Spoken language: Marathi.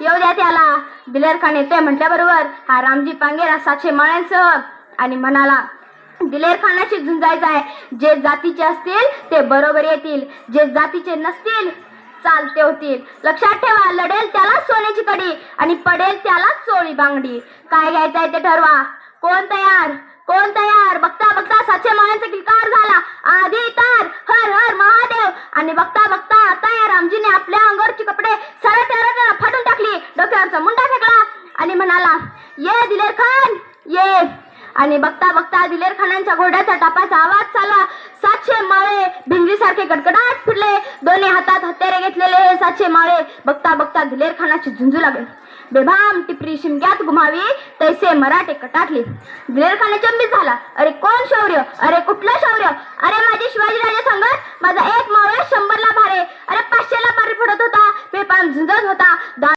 येऊ द्या त्याला. दिलेर खान येतोय म्हटल्याबरोबर हा रामजी पांगेरा सातशे माळ्यांसह आणि म्हणाला दिलेर खानाशी झुंजायचं आहे. जे जातीचे असतील ते बरोबर येतील. जे जातीचे नसतील चालते होतील. लक्षात ठेवा लढेल त्याला सोन्याची कडी आणि पडेल त्याला चोळी बांगडी. काय घ्यायचंय ते ठरवा. कोण तयार? कोण तयार? बघता बघता साचे माळ्यांचा किलकार झाला. आधी तर हर हर महादेव. आणि बघता बघता आता या रामजीने आपल्या अंगावर आणि म्हणाला ये दिलेर खान ये. आणि बघता बघता दिलेर खानांच्या घोड्याचा टापाचा आवाज चालला सातशे माळे भिंगरीसारखे गडगडाट फिरले. दोन्ही हातात हत्यारे घेतलेले हे सातशे माळे. बघता बघता दिलेर खानाची झुंजू लागले. बेभाम टिपरी शिमग्यात घुमावी तैसे मराठे कटाटले दिलेर खान चंबीत झाला. अरे कोण शौर्य? अरे कुठलं शौर्य? अरे माझे शिवाजीराजे सांगत माझा एक मावळे शंभरला भारे अरे पाचशेला पारी फुटत होता बेपान झुंजत होता.